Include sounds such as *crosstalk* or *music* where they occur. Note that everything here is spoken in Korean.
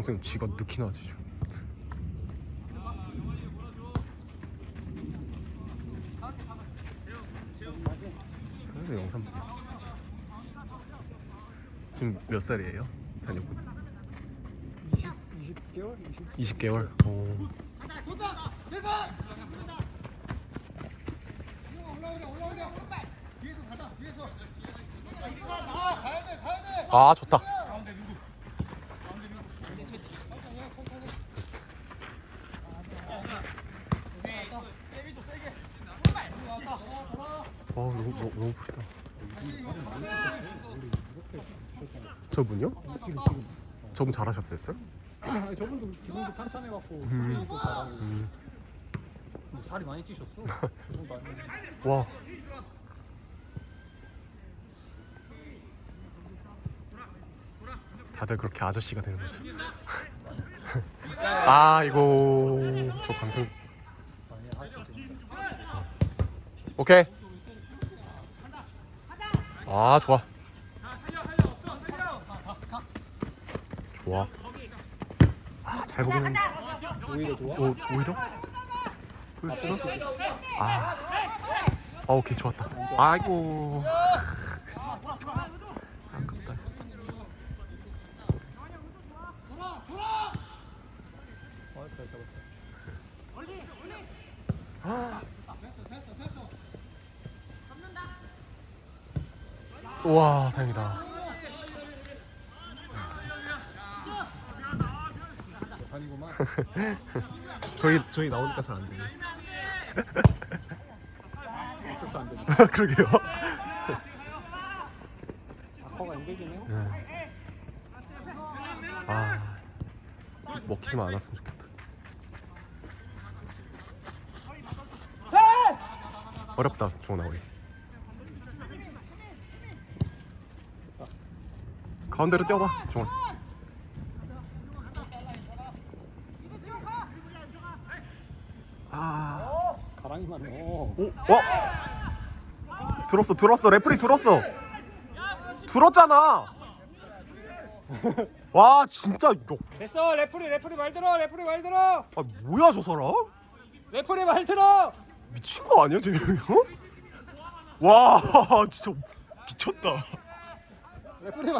정쌤 쥐가 느끼나 하지 좀. 그래서 영상 보기. 지금 몇 살이에요? 자녀분? 20, 20개월? 20 20개월. 오. 아 좋다. 너무 너무, 너무 크다. 저분요? 지금 지금 저분 잘하셨어요? 아니, 저분도 지금도 탄탄해갖고 스윙도 잘하고 음. 근데 살이 많이 찌셨어 저분도 아니면 *laughs* 와. 다들 그렇게 아저씨가 되는 거죠. *laughs* 아 이거 저 감성. 오케이. 아 좋아. 좋아. 아잘 했는데. 오히려 좋아? 오, 오히려? 보였어? 아. 아, 오케이, 좋았다. 아이고. 아깝다. 어, 잘 잡았다 우와, 다행이다. *laughs* 저희, 저희 나오니까 잘 안 되네. 이쪽도 안 되네 그러게요. 아커가 해요 네. 아, 먹히지만 않았으면 좋겠다. 어렵다, 중나오리 가운데로 뛰어봐, 중원. 아, 가랑이만 넣어 오, 와, 들었어, 들었어, 레프리 들었어. 들었잖아. 와, 진짜 이거. 됐어 레프리 레프리 말 들어 레프리 말 들어 아 뭐야 저 사람? 레프리 말 들어 미친 거 아니야 쟤? 와 진짜 미쳤다. 레프리 말